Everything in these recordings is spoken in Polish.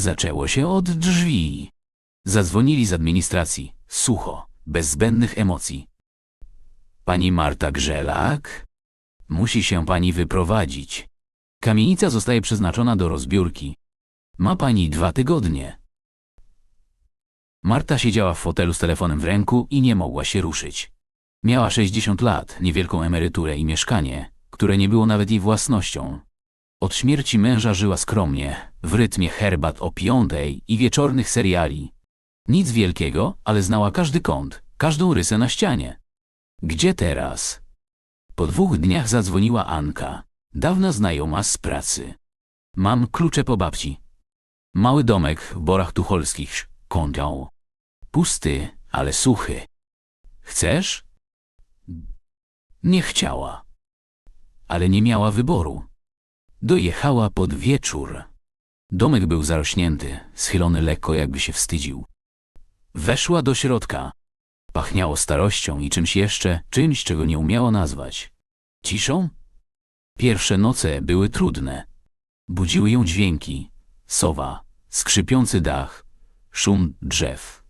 Zaczęło się od drzwi. Zadzwonili z administracji, sucho, bez zbędnych emocji. Pani Marta Grzelak? Musi się pani wyprowadzić. Kamienica zostaje przeznaczona do rozbiórki. Ma pani dwa tygodnie. Marta siedziała w fotelu z telefonem w ręku i nie mogła się ruszyć. Miała 60 lat, niewielką emeryturę i mieszkanie, które nie było nawet jej własnością. Od śmierci męża żyła skromnie, w rytmie herbat o piątej i wieczornych seriali. Nic wielkiego, ale znała każdy kąt, każdą rysę na ścianie. Gdzie teraz? Po dwóch dniach zadzwoniła Anka, dawna znajoma z pracy. Mam klucze po babci. Mały domek w Borach Tucholskich, kądział. Pusty, ale suchy. Chcesz? Nie chciała. Ale nie miała wyboru. Dojechała pod wieczór. Domek był zarośnięty, schylony lekko jakby się wstydził. Weszła do środka. Pachniało starością i czymś jeszcze, czymś, czego nie umiała nazwać. Ciszą? Pierwsze noce były trudne. Budziły ją dźwięki. Sowa, skrzypiący dach, szum drzew.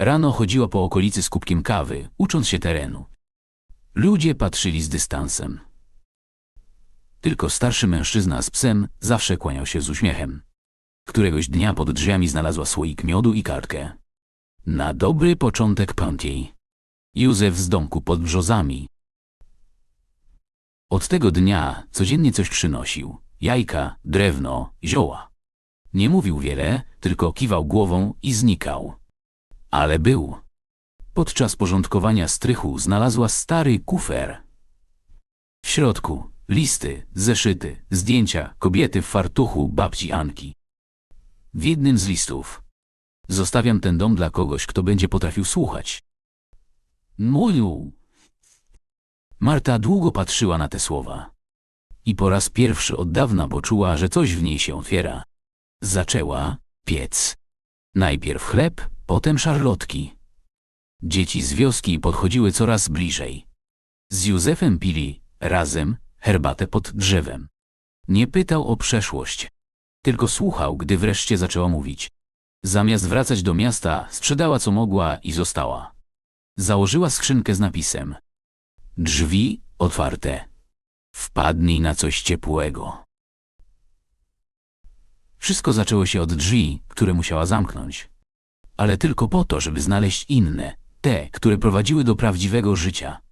Rano chodziła po okolicy z kubkiem kawy, ucząc się terenu. Ludzie patrzyli z dystansem. Tylko starszy mężczyzna z psem zawsze kłaniał się z uśmiechem. Któregoś dnia pod drzwiami znalazła słoik miodu i kartkę. Na dobry początek pątiej. Józef z domku pod brzozami. Od tego dnia codziennie coś przynosił. Jajka, drewno, zioła. Nie mówił wiele, tylko kiwał głową i znikał. Ale był. Podczas porządkowania strychu znalazła stary kufer. W środku listy, zeszyty, zdjęcia kobiety w fartuchu babci Anki. W jednym z listów Zostawiam ten dom dla kogoś, kto będzie potrafił słuchać. Moju. Marta długo patrzyła na te słowa. I po raz pierwszy od dawna poczuła, że coś w niej się otwiera. Zaczęła piec. Najpierw chleb, potem szarlotki. Dzieci z wioski podchodziły coraz bliżej. Z Józefem pili razem herbatę pod drzewem. Nie pytał o przeszłość, tylko słuchał, gdy wreszcie zaczęła mówić. Zamiast wracać do miasta, sprzedała co mogła i została. Założyła skrzynkę z napisem Drzwi otwarte. Wpadnij na coś ciepłego. Wszystko zaczęło się od drzwi, które musiała zamknąć. Ale tylko po to, żeby znaleźć inne, te, które prowadziły do prawdziwego życia.